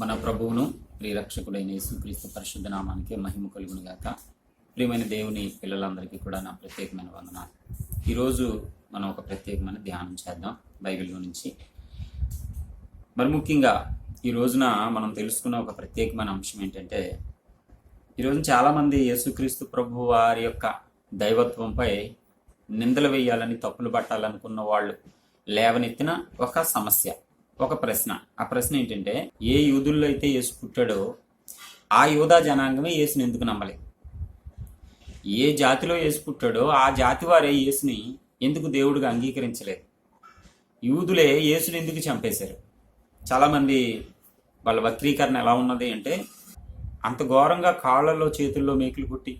మన ప్రభువును ప్రియరక్షకుడైన యేసుక్రీస్తు పరిశుద్ధ నామానికి మహిమ కలుగును గాక ప్రియమైన దేవుని పిల్లలందరికీ కూడా నా ప్రత్యేకమైన వందనాలు. ఈరోజు మనం ఒక ప్రత్యేకమైన ధ్యానం చేద్దాం బైబిల్ నుంచి మరి ముఖ్యంగా ఈ రోజున మనం తెలుసుకున్న ఒక ప్రత్యేకమైన అంశం ఏంటంటే ఈరోజు చాలామంది యేసుక్రీస్తు ప్రభు వారి యొక్క దైవత్వంపై నిందలు వేయాలని తప్పులు పట్టాలనుకున్న వాళ్ళు లేవనెత్తిన ఒక సమస్య. ఒక ప్రశ్న. ఆ ప్రశ్న ఏంటంటే ఏ యూదుల్లో అయితే యేసు పుట్టాడో ఆ యూదా జనాంగమే యేసుని ఎందుకు నమ్మలేదు ఏ జాతిలో యేసు పుట్టాడో ఆ జాతి వారే యేసుని ఎందుకు దేవుడిగా అంగీకరించలేదు యూదులే యేసుని ఎందుకు చంపేశారు? చాలామంది వాళ్ళ వక్రీకరణ ఎలా ఉన్నది అంటే అంత ఘోరంగా కాళ్ళల్లో చేతుల్లో మేకులు కొట్టి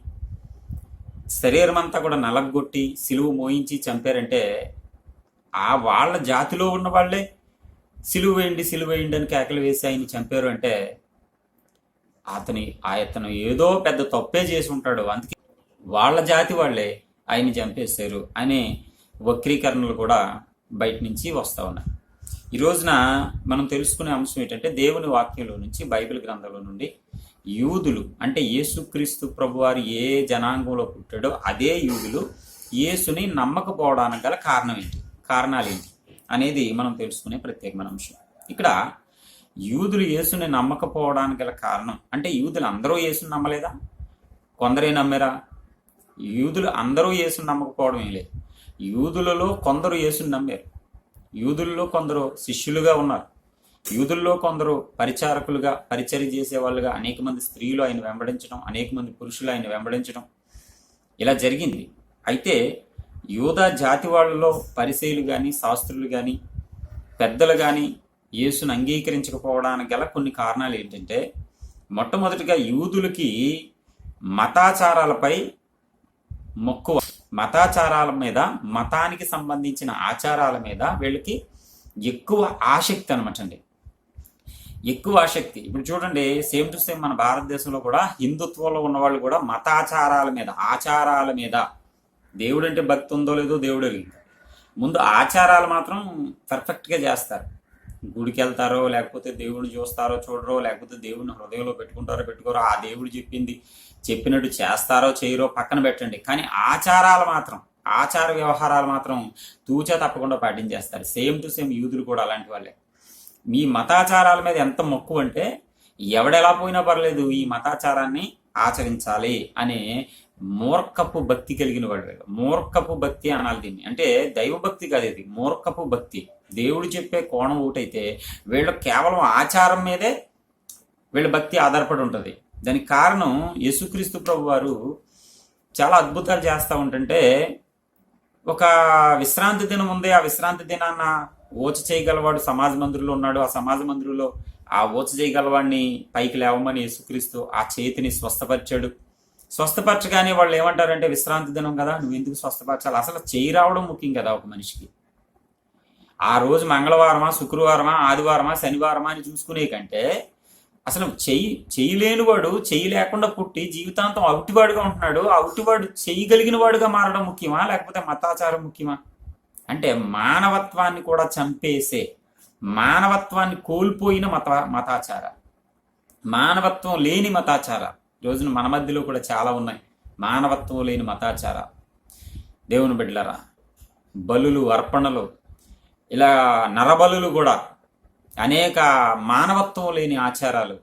శరీరం అంతా కూడా నలగొట్టి సిలువు మోయించి చంపారంటే ఆ వాళ్ళ జాతిలో ఉన్న వాళ్ళే సిలువ వేయండి సిలువ వేయండి అని కేకలు వేసి ఆయన్ని చంపారు అంటే అతని అతను ఏదో పెద్ద తప్పే చేసి ఉంటాడు. అందుకే వాళ్ళ జాతి వాళ్ళే ఆయన్ని చంపేశారు అనే వక్రీకరణలు కూడా బయట నుంచి వస్తూ ఉన్నాయి. ఈ రోజున మనం తెలుసుకునే అంశం ఏంటంటే దేవుని వాక్యంలో నుంచి బైబిల్ గ్రంథంలో నుండి యూదులు అంటే యేసుక్రీస్తు ప్రభువారు ఏ జనాంగంలో పుట్టాడో అదే యూదులు యేసుని నమ్మకపోవడానికి గల కారణం ఏంటి? కారణాలు ఏంటి? అనేది మనం తెలుసుకునే ప్రత్యేకమైన అంశం. ఇక్కడ యూదులు యేసుని నమ్మకపోవడానికి గల కారణం అంటే యూదులు అందరూ యేసుని నమ్మలేదా? కొందరే నమ్మారా? యూదులు అందరూ యేసుని నమ్మకపోవడం ఏం లేదు. యూదులలో కొందరు యేసుని నమ్మారు. యూదుల్లో కొందరు శిష్యులుగా ఉన్నారు. యూదుల్లో కొందరు పరిచారకులుగా పరిచర్య చేసేవాళ్ళుగా అనేక మంది స్త్రీలు ఆయన వెంబడించడం అనేక మంది పురుషులు ఆయన వెంబడించడం ఇలా జరిగింది. అయితే యూదా జాతి వాళ్ళలో పరిచయులు కానీ శాస్త్రులు కానీ పెద్దలు కానీ యేసును అంగీకరించకపోవడానికి గల కొన్ని కారణాలు ఏంటంటే మొట్టమొదటిగా యూదులకి మతాచారాలపై మక్కువ మతాచారాల మీద మతానికి సంబంధించిన ఆచారాల మీద వీళ్ళకి ఎక్కువ ఆసక్తి అనమాట అండి. ఎక్కువ ఆసక్తి. ఇప్పుడు చూడండి సేమ్ టు సేమ్ మన భారతదేశంలో కూడా హిందుత్వంలో ఉన్న వాళ్ళు కూడా మతాచారాల మీద ఆచారాల మీద దేవుడు అంటే భక్తి ఉందో లేదో దేవుడు అడిగింది ముందు ఆచారాలు మాత్రం పర్ఫెక్ట్గా చేస్తారు. గుడికి వెళ్తారో లేకపోతే దేవుడిని చూస్తారో చూడరో లేకపోతే దేవుడిని హృదయంలో పెట్టుకుంటారో పెట్టుకోరో ఆ దేవుడు చెప్పింది చెప్పినట్టు చేస్తారో చేయరో పక్కన పెట్టండి. కానీ ఆచారాలు మాత్రం ఆచార వ్యవహారాలు మాత్రం తూచా తప్పకుండా పాటించేస్తారు. సేమ్ టు సేమ్ యూదులు కూడా అలాంటి వాళ్ళే. మీ మతాచారాల మీద ఎంత మక్కువ అంటే ఎవడెలా పోయినా పర్లేదు ఈ మతాచారాన్ని ఆచరించాలి అనే మూర్ఖపు భక్తి కలిగిన వాడు మూర్ఖపు భక్తి అనాలి దీన్ని. అంటే దైవభక్తి కాదు ఇది. మూర్ఖపు భక్తి. దేవుడు చెప్పే కోణం ఒకటైతే వీళ్ళు కేవలం ఆచారం మీదే వీళ్ళ భక్తి ఆధారపడి ఉంటుంది. దానికి కారణం యేసుక్రీస్తు ప్రభు వారు చాలా అద్భుతాలు చేస్తూ ఉంటుంటే ఒక విశ్రాంతి దినం ఉంది. ఆ విశ్రాంతి దినాన్న ఓచ చేయగలవాడు సమాజ మందిరిలో ఉన్నాడు. ఆ సమాజ మందిరిలో ఆ ఊచ చేయగలవాడిని పైకి లేవమని యేసుక్రీస్తు ఆ చేతిని స్వస్థపరిచాడు. స్వస్థపరచగానే వాళ్ళు ఏమంటారంటే విశ్రాంతి దినం కదా నువ్వు ఎందుకు స్వస్థపరచాలి? అసలు చేయి రావడం ముఖ్యం కదా ఒక మనిషికి. ఆ రోజు మంగళవారమా శుక్రవారమా ఆదివారమా శనివారమా అని చూసుకునే కంటే అసలు చెయ్యి చేయలేని వాడు చెయ్యి లేకుండా పుట్టి జీవితాంతం అవుటివాడుగా ఉంటున్నాడు. అవుటివాడు చేయగలిగిన వాడుగా మారడం ముఖ్యమా లేకపోతే మతాచారం ముఖ్యమా? అంటే మానవత్వాన్ని కూడా చంపేసే మానవత్వాన్ని కోల్పోయిన మత మతాచార. మానవత్వం లేని మతాచార. రోజున మన మధ్యలో కూడా చాలా ఉన్నాయి. మానవత్వం లేని మతాచార. దేవుని బిడ్డలరా బలులు అర్పణలు ఇలా నరబలులు కూడా అనేక మానవత్వం లేని ఆచారాలు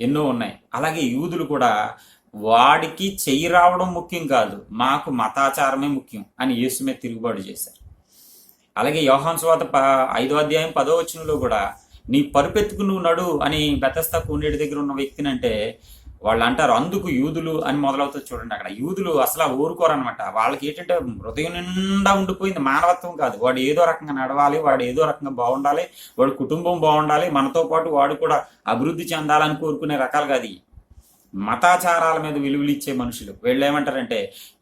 ఎన్నో ఉన్నాయి. అలాగే యూదులు కూడా వాడికి చెయ్యి రావడం ముఖ్యం కాదు మాకు మతాచారమే ముఖ్యం అని యేసు మీద తిరుగుబాటు చేశారు. అలాగే యోహాన్ స్వాత ప ఐదో అధ్యాయం పదో వచనంలో కూడా నీ పరుపెత్తుకు నువ్వు నడు అని బెతస్తా కూనేటి దగ్గర ఉన్న వ్యక్తిని అంటే వాళ్ళు అంటారు అందుకు యూదులు అని మొదలవుతుంది చూడండి అక్కడ. యూదులు అసలు ఊరుకోరనమాట వాళ్ళకి ఏంటంటే హృదయం నిండా ఉండిపోయింది మానవత్వం కాదు. వాడు ఏదో రకంగా నడవాలి వాడు ఏదో రకంగా బాగుండాలి వాడు కుటుంబం బాగుండాలి మనతో పాటు వాడు కూడా అభివృద్ధి చెందాలని కోరుకునే రకాలు కాదు మతాచారాల మీద విలువలు ఇచ్చే మనుషులు. వీళ్ళు ఏమంటారంటే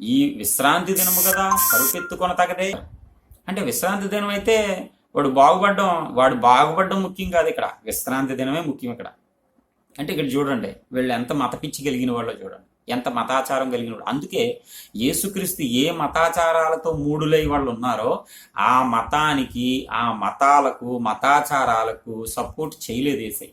ఈ విశ్రాంతి దినము కదా కరుపెత్తుకొన తగదే అంటే విశ్రాంతి దినం అయితే వాడు బాగుపడడం వాడు బాగుపడడం ముఖ్యం కాదు ఇక్కడ. విశ్రాంతి దినమే ముఖ్యం ఇక్కడ. అంటే ఇక్కడ చూడండి వీళ్ళు ఎంత మత పిచ్చి కలిగిన వాళ్ళో చూడండి. ఎంత మతాచారం కలిగిన వాళ్ళు. అందుకే యేసుక్రీస్తు ఏ మతాచారాలతో మూడులై వాళ్ళు ఉన్నారో ఆ మతానికి ఆ మతాలకు మతాచారాలకు సపోర్ట్ చేయలేదు ఏసయ్య.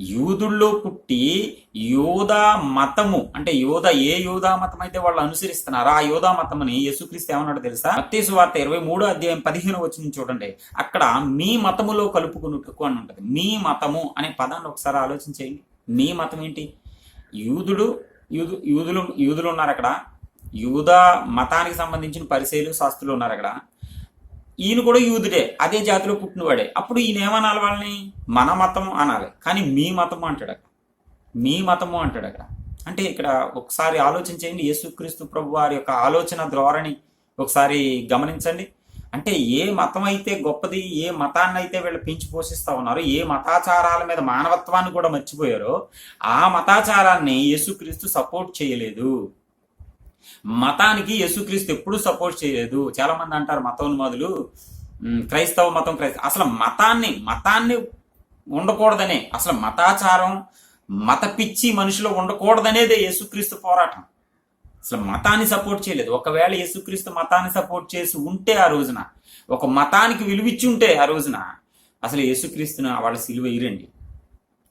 యూదుల్లో పుట్టి యోధా మతము అంటే యోధ ఏ యోధా మతం అయితే వాళ్ళు అనుసరిస్తున్నారో ఆ యోధా మతమని యేసుక్రీస్తు ఏమన్నాడు తెలుసా? మత్తేసు వార్త ఇరవై మూడో అధ్యాయం పదిహేను వచ్చింది చూడండి. అక్కడ మీ మతములో కలుపుకున్నట్టుకు అని ఉంటుంది. మీ మతము అనే పదాన్ని ఒకసారి ఆలోచించేయండి మీ మతం ఏంటి? యూదుడు యూదు యూదులు యూదులు ఉన్నారు అక్కడ. యూదా మతానికి సంబంధించిన పరిశీలు శాస్త్రులు ఉన్నారు అక్కడ. ఈయన కూడా యూదుడే అదే జాతిలో పుట్టినవాడే. అప్పుడు ఈయన ఏమనాలి వాళ్ళని? మన మతం అనాలి. కానీ మీ మతము అంటాడు అక్కడ. మీ మతము అంటాడు అక్కడ. అంటే ఇక్కడ ఒకసారి ఆలోచించండి యేసుక్రీస్తు ప్రభు వారి యొక్క ఆలోచన ధోరణి ఒకసారి గమనించండి. అంటే ఏ మతం అయితే గొప్పది ఏ మతాన్ని అయితే వీళ్ళు పెంచి పోషిస్తా ఉన్నారో ఏ మతాచారాల మీద మానవత్వాన్ని కూడా మర్చిపోయారో ఆ మతాచారాన్ని యేసుక్రీస్తు సపోర్ట్ చేయలేదు. మతానికి యేసుక్రీస్తు ఎప్పుడూ సపోర్ట్ చేయలేదు. చాలా మంది అంటారు మతోన్మాదులు క్రైస్తవ మతం క్రైస్తవ అసలు మతాన్ని మతాన్ని ఉండకూడదనే అసలు మతాచారం మత పిచ్చి మనుషులు ఉండకూడదనేదే యేసుక్రీస్తు పోరాటం. అసలు మతాన్ని సపోర్ట్ చేయలేదు. ఒకవేళ యేసుక్రీస్తు మతాన్ని సపోర్ట్ చేసి ఉంటే ఆ రోజున ఒక మతానికి విలువిచ్చి ఉంటే ఆ రోజున అసలు యేసుక్రీస్తును వాళ్ళ సిలువ ఇరండి.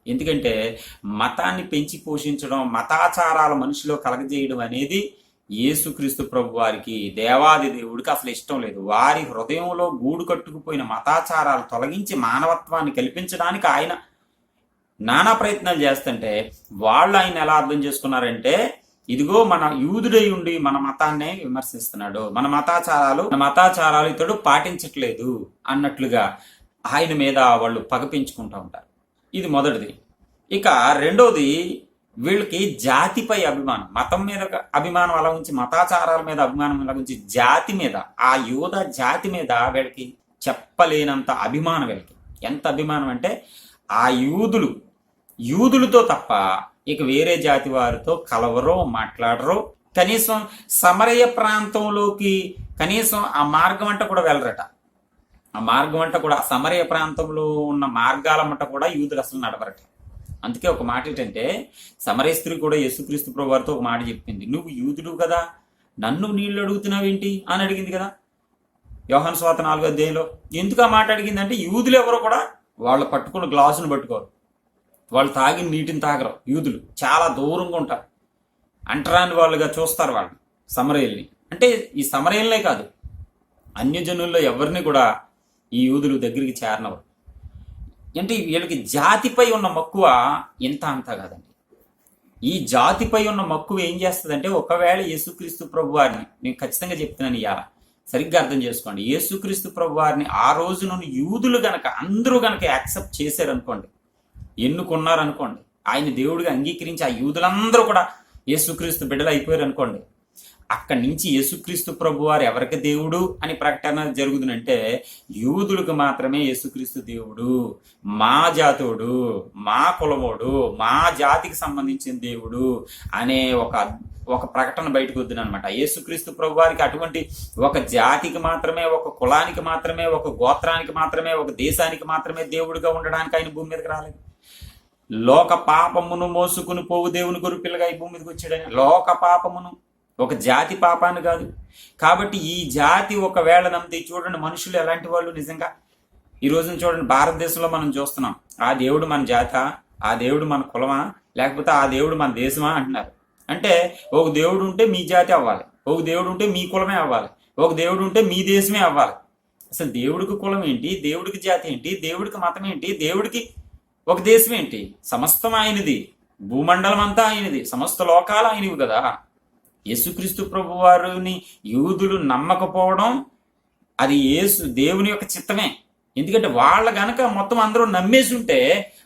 ఎందుకంటే మతాన్ని పెంచి పోషించడం మతాచారాల మనిషిలో కలగజేయడం అనేది యేసుక్రీస్తు ప్రభు వారికి దేవాది దేవుడికి అసలు ఇష్టం లేదు. వారి హృదయంలో గూడు కట్టుకుపోయిన మతాచారాలు తొలగించి మానవత్వాన్ని కల్పించడానికి ఆయన నానా ప్రయత్నాలు చేస్తుంటే వాళ్ళు ఆయన ఎలా అర్థం చేసుకున్నారంటే ఇదిగో మన యూదుడై ఉండి మన మతాన్నే విమర్శిస్తున్నాడు. మన మతాచారాలు మన మతాచారాలు ఇతడు పాటించట్లేదు అన్నట్లుగా ఆయన మీద వాళ్ళు పగపించుకుంటూ ఉంటారు. ఇది మొదటిది. ఇక రెండోది వీళ్ళకి జాతిపై అభిమానం మతం మీద అభిమానం అలా ఉంచి మతాచారాల మీద అభిమానం అలా ఉంచి జాతి మీద ఆ యోధ జాతి మీద వీళ్ళకి చెప్పలేనంత అభిమానం వీళ్ళకి. ఎంత అభిమానం అంటే ఆ యూదులు యూదులతో తప్ప ఇక వేరే జాతి వారితో కలవరో మాట్లాడరో కనీసం సమరయ ప్రాంతంలోకి కనీసం ఆ మార్గం అంట కూడా వెళ్ళరట. ఆ మార్గం అంట కూడా సమరయ ప్రాంతంలో ఉన్న మార్గాల మంట కూడా యూదులు అసలు నడవరట. అందుకే ఒక మాట ఏంటంటే సమరస్త్రీ కూడా యేసుక్రీస్తు ప్రభు వారితో ఒక మాట చెప్పింది. నువ్వు యూదుడు కదా నన్ను నీళ్ళు అడుగుతున్నావేంటి? అని అడిగింది కదా. యోహన్ స్వాత నాలుగో అధ్యాయంలో. ఎందుకు ఆ మాట అడిగింది అంటే యూదులు ఎవరో కూడా వాళ్ళు పట్టుకున్న గ్లాసును పట్టుకోరు. వాళ్ళు తాగిన నీటిని తాగరు యూదులు. చాలా దూరంగా ఉంటారు. అంటరాని వాళ్ళుగా చూస్తారు వాళ్ళు సమరయల్ని. అంటే ఈ సమరయులనే కాదు అన్యజనుల్లో ఎవరిని కూడా ఈ యూదులు దగ్గరికి చేరనవరు అంటే వీళ్ళకి జాతిపై ఉన్న మక్కువ ఇంత అంత కాదండి. ఈ జాతిపై ఉన్న మక్కువ ఏం చేస్తుందంటే ఒకవేళ యేసుక్రీస్తు ప్రభు వారిని నేను ఖచ్చితంగా చెప్తున్నాను ఇవాళ సరిగ్గా అర్థం చేసుకోండి. యేసుక్రీస్తు ప్రభు వారిని ఆ రోజు నుండి యూదులు గనక అందరూ గనక యాక్సెప్ట్ చేశారనుకోండి ఎన్నుకున్నారనుకోండి ఆయన దేవుడిగా అంగీకరించి ఆ యూదులందరూ కూడా యేసుక్రీస్తు బిడ్డలు అయిపోయారు అనుకోండి అక్కడి నుంచి యేసుక్రీస్తు ప్రభు వారు ఎవరికి దేవుడు అని ప్రకటన జరుగుతుందంటే యూదులకు మాత్రమే యేసుక్రీస్తు దేవుడు మా జాతోడు మా కులమోడు మా జాతికి సంబంధించిన దేవుడు అనే ఒక ఒక ప్రకటన బయటకు వద్దును అనమాట యేసుక్రీస్తు ప్రభు వారికి అటువంటి ఒక జాతికి మాత్రమే ఒక కులానికి మాత్రమే ఒక గోత్రానికి మాత్రమే ఒక దేశానికి మాత్రమే దేవుడిగా ఉండడానికి ఆయన భూమి మీదకి రాలేదు. లోక పాపమును మోసుకుని పోవు దేవుని గురు పిల్లగా ఈ భూమి మీదకి వచ్చాడని. లోక పాపమును ఒక జాతి పాపాన్ని కాదు. కాబట్టి ఈ జాతి ఒకవేళ నమ్మితే చూడండి మనుషులు ఎలాంటి వాళ్ళు నిజంగా? ఈ రోజున చూడండి భారతదేశంలో మనం చూస్తున్నాం. ఆ దేవుడు మన జాత ఆ దేవుడు మన కులమా లేకపోతే ఆ దేవుడు మన దేశమా అంటున్నారు. అంటే ఒక దేవుడు ఉంటే మీ జాతి అవ్వాలి. ఒక దేవుడు ఉంటే మీ కులమే అవ్వాలి. ఒక దేవుడు ఉంటే మీ దేశమే అవ్వాలి. అసలు దేవుడికి కులం ఏంటి? దేవుడికి జాతి ఏంటి? దేవుడికి మతం ఏంటి? దేవుడికి ఒక దేశం ఏంటి? సమస్తం ఆయనది. భూమండలం అంతా ఆయనది. సమస్త లోకాలు ఆయనవి కదా. యేసుక్రీస్తు ప్రభు వారిని యూదులు నమ్మకపోవడం అది యేసు దేవుని యొక్క చిత్తమే. ఎందుకంటే వాళ్ళ గనక మొత్తం అందరూ నమ్మేసి ఉంటే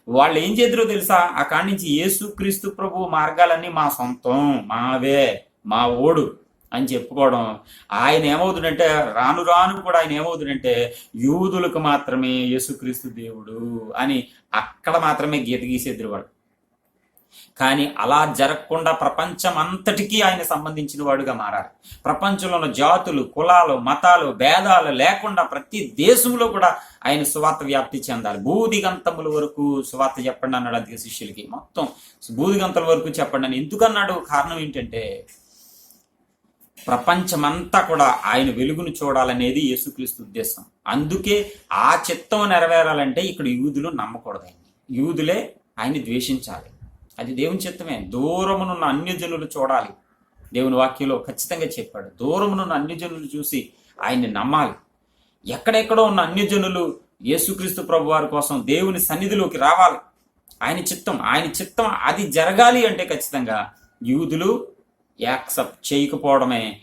వాళ్ళు ఏం చేద్దరో తెలుసా? ఆ కాడి నుంచి యేసుక్రీస్తు ప్రభు మార్గాలన్నీ మా సొంతం మావే మా ఓడు అని చెప్పుకోవడం. ఆయన ఏమవుతుందంటే రాను రాను కూడా ఆయన ఏమవుతుందంటే యూదులకు మాత్రమే యేసుక్రీస్తు దేవుడు అని అక్కడ మాత్రమే గీత గీసేద్దరు వాడు కానీ అలా జరగకుండా ప్రపంచం అంతటికీ ఆయన సంబంధించిన వాడుగా మారారు. ప్రపంచంలో ఉన్న జాతులు కులాలు మతాలు భేదాలు లేకుండా ప్రతి దేశంలో కూడా ఆయన సువార్త వ్యాప్తి చెందాలి భూదిగంతముల వరకు సువార్త చెప్పండి అన్నాడు అందుకే శిష్యులకి. మొత్తం బూదిగంతల వరకు చెప్పండి అని ఎందుకన్నాడు? కారణం ఏంటంటే ప్రపంచమంతా కూడా ఆయన వెలుగును చూడాలనేది యేసుక్రీస్తు ఉద్దేశం. అందుకే ఆ చిత్తం నెరవేరాలంటే ఇక్కడ యూదులు నమ్మకూడదు యూదులే ఆయన ద్వేషించాలి. అది దేవుని చిత్తమే. దూరమునున్న అన్యజనులు చూడాలి. దేవుని వాక్యంలో ఖచ్చితంగా చెప్పాడు. దూరమునున్న అన్యజనులు చూసి ఆయన్ని నమ్మాలి. ఎక్కడెక్కడో ఉన్న అన్యజనులు యేసుక్రీస్తు ప్రభు వారి కోసం దేవుని సన్నిధిలోకి రావాలి. ఆయన చిత్తం ఆయన చిత్తం అది జరగాలి అంటే ఖచ్చితంగా యూదులు యాక్సెప్ట్ చేయకపోవడమే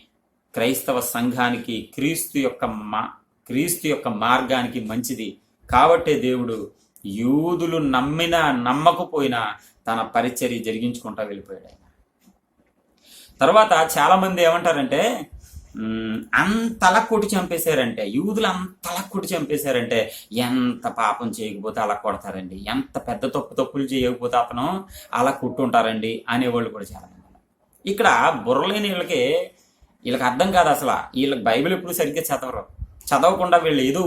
క్రైస్తవ సంఘానికి క్రీస్తు యొక్క మా క్రీస్తు యొక్క మార్గానికి మంచిది. కాబట్టే దేవుడు యూదులు నమ్మినా నమ్మకపోయినా తన పరిచర్య జరిగించుకుంటా వెళ్ళిపోయాడు ఆయన. తర్వాత చాలామంది ఏమంటారంటే అంతలా కొట్టి చంపేశారంటే యూదులు అంతలా కొట్టి చంపేశారంటే ఎంత పాపం చేయకపోతే అలా కొడతారండి. ఎంత పెద్ద తప్పు తప్పులు చేయకపోతే అతను అలా కొట్టుంటారండి అనేవాళ్ళు కూడా చాలా ఇక్కడ బుర్రలేని వీళ్ళకి వీళ్ళకి అర్థం కాదు అసలు. వీళ్ళకి బైబిల్ ఎప్పుడు సరిగ్గా చదవరు. చదవకుండా వీళ్ళు ఏదో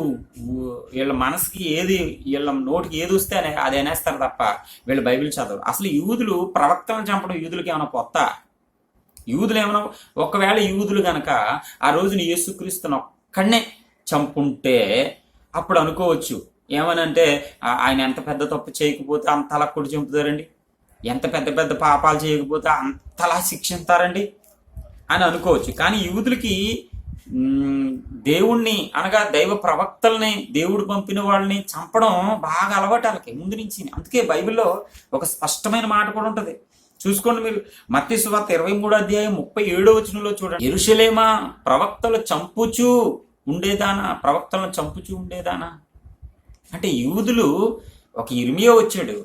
వీళ్ళ మనసుకి ఏది వీళ్ళ నోటికి ఏది వస్తే అది అనేస్తారు తప్ప వీళ్ళు బైబిల్ చదవరు. అసలు యూదులు ప్రవక్తలను చంపడం యూదులకి ఏమైనా కొత్త? యూదులు ఏమైనా ఒకవేళ యూదులు గనక ఆ రోజున యేసుక్రీస్తుని ఒక్కడనే చంపుంటే అప్పుడు అనుకోవచ్చు. ఏమనంటే ఆయన ఎంత పెద్ద తప్పు చేయకపోతే అంతలా కొడి చంపుతారండి? ఎంత పెద్ద పెద్ద పాపాలు చేయకపోతే అంతలా శిక్షిస్తారండి అని అనుకోవచ్చు. కానీ యూదులకి దేవుణ్ణి అనగా దైవ ప్రవక్తల్ని దేవుడు పంపిన వాళ్ళని చంపడం బాగా అలవాటు వాళ్ళకి ముందు నుంచి అందుకే బైబిల్లో ఒక స్పష్టమైన మాట కూడా ఉంటుంది. చూసుకోండి మీరు మత్తి సువార్త ఇరవై మూడో అధ్యాయం ముప్పై ఏడో వచనంలో చూడండి. ఎరుషలేమా ప్రవక్తలు చంపుచూ ఉండేదానా? ప్రవక్తలను చంపుచూ ఉండేదానా? అంటే యూదులు ఒక ఇర్మియా వచ్చాడు.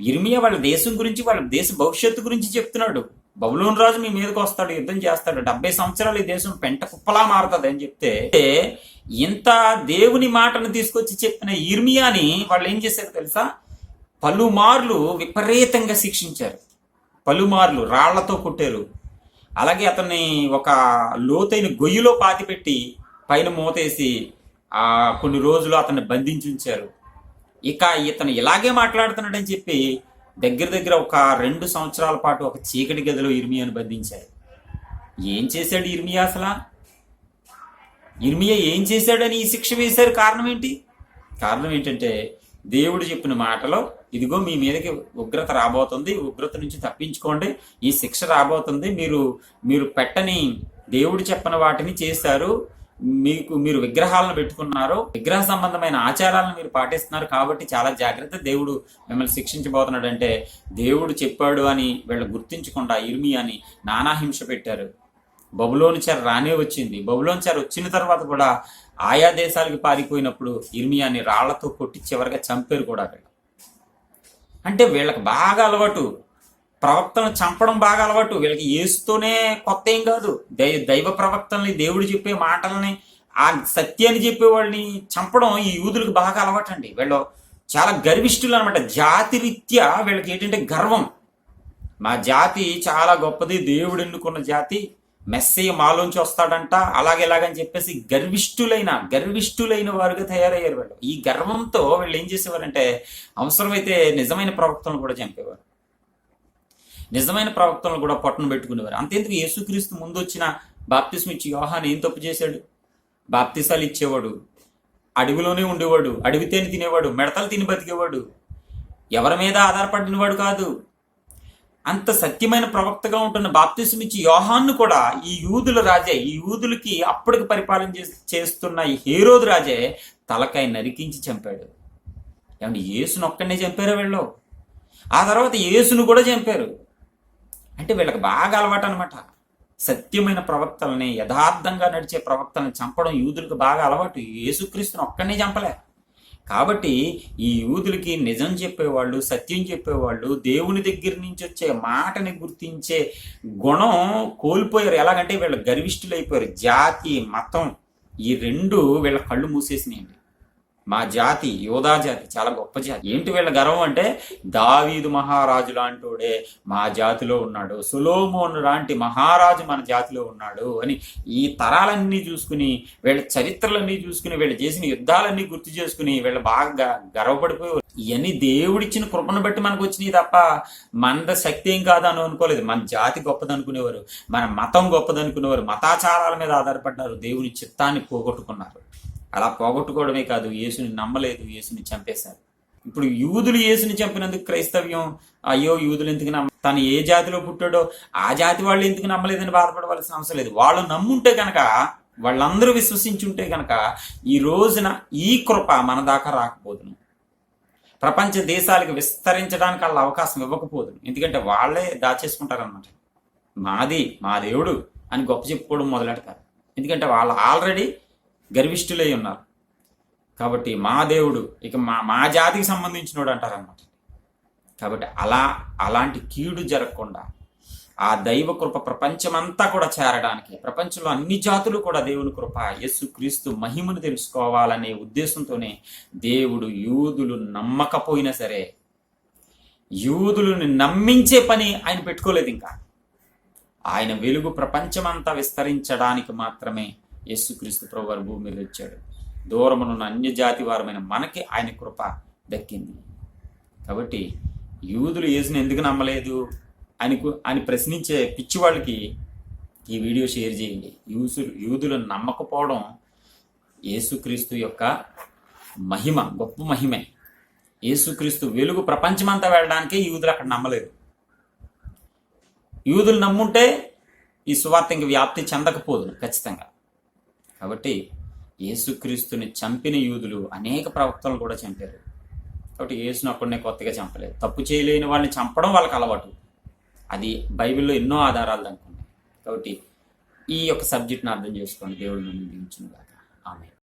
ఇర్మియా వాళ్ళ దేశం గురించి వాళ్ళ దేశ భవిష్యత్తు గురించి చెప్తున్నాడు. బబులోన్ రాజు మీ మీదకి వస్తాడు యుద్ధం చేస్తాడు డెబ్బై సంవత్సరాలు ఈ దేశం పెంట కుప్పలా మారుతుంది అని చెప్తే ఇంత దేవుని మాటను తీసుకొచ్చి చెప్పిన ఇర్మియాని వాళ్ళు ఏం చేశారు తెలుసా? పలుమార్లు విపరీతంగా శిక్షించారు. పలుమార్లు రాళ్ళతో కొట్టారు. అలాగే అతన్ని ఒక లోతైన గొయ్యిలో పాతిపెట్టి పైన మూతేసి ఆ కొన్ని రోజులు అతన్ని బంధించి ఉంచారు. ఇక ఇతను ఇలాగే మాట్లాడుతున్నాడని చెప్పి దగ్గర దగ్గర ఒక రెండు సంవత్సరాల పాటు ఒక చీకటి గదిలో ఇర్మియాను బంధించారు ఏం చేశాడు ఇర్మియా అసలు? ఇర్మియా ఏం చేశాడని ఈ శిక్ష వేశారు కారణం ఏంటి? కారణం ఏంటంటే దేవుడు చెప్పిన మాటలో ఇదిగో మీ మీదకి ఉగ్రత రాబోతుంది ఉగ్రత నుంచి తప్పించుకోండి ఈ శిక్ష రాబోతుంది మీరు మీరు పెట్టని దేవుడు చెప్పని వాటిని చేశారు మీకు మీరు విగ్రహాలను పెట్టుకున్నారు. విగ్రహ సంబంధమైన ఆచారాలను మీరు పాటిస్తున్నారు కాబట్టి చాలా జాగ్రత్త దేవుడు మిమ్మల్ని శిక్షించబోతున్నాడు అంటే దేవుడు చెప్పాడు అని వీళ్ళు గుర్తించకుండా ఇర్మి అని నానాహింస పెట్టారు. బబులోని చెర రానే వచ్చింది. బబులోని చెర వచ్చిన తర్వాత కూడా ఆయా దేశాలకు పారిపోయినప్పుడు ఇర్మియాని రాళ్ళతో కొట్టి చివరిగా చంపారు కూడా వీళ్ళు అంటే వీళ్ళకి బాగా అలవాటు. ప్రవక్తను చంపడం బాగా అలవాటు. వీళ్ళకి ఏసుతోనే కొత్త ఏం కాదు. దై దైవ ప్రవక్తల్ని దేవుడు చెప్పే మాటలని ఆ సత్యాన్ని చెప్పేవాళ్ళని చంపడం ఈ యూదులకు బాగా అలవాటు అండి వీళ్ళు చాలా గర్విష్ఠులు అనమాట జాతిరీత్యా వీళ్ళకి ఏంటంటే గర్వం. మా జాతి చాలా గొప్పది. దేవుడు ఎన్నుకున్న జాతి. మెస్సయ్య మాలోంచి వస్తాడంట. అలాగే ఇలాగని చెప్పేసి గర్విష్ఠులైన గర్విష్ఠులైన వారుగా తయారయ్యారు వీళ్ళు. ఈ గర్వంతో వీళ్ళు ఏం చేసేవారంటే అవసరమైతే నిజమైన ప్రవక్తలను కూడా చంపేవారు. నిజమైన ప్రవక్తలను కూడా పొట్టను పెట్టుకునేవారు. అంతేందుకు యేసుక్రీస్తు ముందు వచ్చిన బాప్తిస్మ ఇచ్చి యోహాన్ ఏం తప్పు చేశాడు? బాప్తిసాలు ఇచ్చేవాడు అడవిలోనే ఉండేవాడు అడవితేని తినేవాడు మిడతలు తిని బతికేవాడు. ఎవరి మీద ఆధారపడినవాడు కాదు. అంత సత్యమైన ప్రవక్తగా ఉంటున్న బాప్తిసం ఇచ్చి యోహాన్ను కూడా ఈ యూదుల రాజే ఈ యూదులకి అప్పటికి పరిపాలన చేస్తున్న ఈ హేరోదు రాజే తలకాయ నరికించి చంపాడు. ఏమంటే యేసును ఒక్కడనే చంపారా వీళ్ళు? ఆ తర్వాత యేసును కూడా చంపారు. అంటే వీళ్ళకి బాగా అలవాటు అనమాట సత్యమైన ప్రవక్తలని యథార్థంగా నడిచే ప్రవక్తల్ని చంపడం యూదులకు బాగా అలవాటు. యేసుక్రీస్తుని ఒక్కడనే చంపలే. కాబట్టి ఈ యూదులకి నిజం చెప్పేవాళ్ళు సత్యం చెప్పేవాళ్ళు దేవుని దగ్గర నుంచి వచ్చే మాటని గుర్తించే గుణం కోల్పోయారు. ఎలాగంటే వీళ్ళ గర్విష్ఠులైపోయారు. జాతి మతం ఈ రెండు వీళ్ళ కళ్ళు మూసేసినాయండి. మా జాతి యోధా జాతి చాలా గొప్ప జాతి. ఏంటి వీళ్ళ గర్వం అంటే దావీదు మహారాజు లాంటోడే మా జాతిలో ఉన్నాడు. సులోమోను లాంటి మహారాజు మన జాతిలో ఉన్నాడు అని ఈ తరాలన్నీ చూసుకుని వీళ్ళ చరిత్రలన్నీ చూసుకుని వీళ్ళు చేసిన యుద్ధాలన్నీ గుర్తు చేసుకుని వీళ్ళు బాగా గర్వపడిపోయి ఇవన్నీ దేవుడిచ్చిన కృపను బట్టి మనకు వచ్చినాయి తప్ప మనద శక్తి ఏం కాదు అని అనుకోలేదు. మన జాతి గొప్పదనుకునేవారు మన మతం గొప్పదనుకునేవారు మతాచారాల మీద ఆధారపడ్డారు. దేవుని చిత్తాన్ని పోగొట్టుకున్నారు. అలా పోగొట్టుకోవడమే కాదు యేసుని నమ్మలేదు యేసుని చంపేశారు. ఇప్పుడు యూదులు యేసుని చంపినందుకు క్రైస్తవ్యం అయ్యో యూదులు ఎందుకు నమ్మ తను ఏ జాతిలో పుట్టాడో ఆ జాతి వాళ్ళు ఎందుకు నమ్మలేదని బాధపడవలసిన అవసరం లేదు. వాళ్ళు నమ్ముంటే కనుక వాళ్ళందరూ విశ్వసించుంటే కనుక ఈ రోజున ఈ కృప మన దాకా రాకపోదును. ప్రపంచ దేశాలకు విస్తరించడానికి వాళ్ళ అవకాశం ఇవ్వకపోదును. ఎందుకంటే వాళ్ళే దాచేసుకుంటారనమాట మాది మా దేవుడు అని గొప్ప చెప్పుకోవడం మొదలెడతారు. ఎందుకంటే వాళ్ళు ఆల్రెడీ గర్విష్ఠులై ఉన్నారు. కాబట్టి మా దేవుడు ఇక మా మా జాతికి సంబంధించినోడు అంటారనమాట కాబట్టి అలా అలాంటి కీడు జరగకుండా ఆ దైవ కృప ప్రపంచమంతా కూడా చేరడానికి ప్రపంచంలో అన్ని జాతులు కూడా దేవుని కృప యేసు క్రీస్తు మహిమను తెలుసుకోవాలనే ఉద్దేశంతోనే దేవుడు యూదులు నమ్మకపోయినా సరే యూదులను నమ్మించే పని ఆయన పెట్టుకోలేదు ఇంకా. ఆయన వెలుగు ప్రపంచమంతా విస్తరించడానికి మాత్రమే యేసుక్రీస్తు ప్రభు వారి భూమి మీద వచ్చాడు. దూరమునున్న అన్య జాతి వారమైన మనకి ఆయన కృప దక్కింది. కాబట్టి యూదులు యేసుని ఎందుకు నమ్మలేదు అని అని ప్రశ్నించే పిచ్చి వాళ్ళకి ఈ వీడియో షేర్ చేయండి. యూసు యూదులు నమ్మకపోవడం యేసుక్రీస్తు యొక్క మహిమ గొప్ప మహిమే. యేసుక్రీస్తు వెలుగు ప్రపంచమంతా వెళ్ళడానికే యూదులు అక్కడ నమ్మలేదు. యూదులు నమ్ముంటే ఈ సువార్త ఇంక వ్యాప్తి చెందకపోదు ఖచ్చితంగా. కాబట్టి యేసుక్రీస్తుని చంపిన యూదులు అనేక ప్రవక్తలను కూడా చంపారు. కాబట్టి యేసును అక్కడనే కొత్తగా చంపలేదు. తప్పు చేయలేని వాళ్ళని చంపడం వాళ్ళకి అలవాటు. అది బైబిల్లో ఎన్నో ఆధారాలు అనుకున్నాయి కాబట్టి ఈ యొక్క సబ్జెక్ట్ని అర్థం చేసుకోండి. దేవుడు నుండి దీవించును ఆమె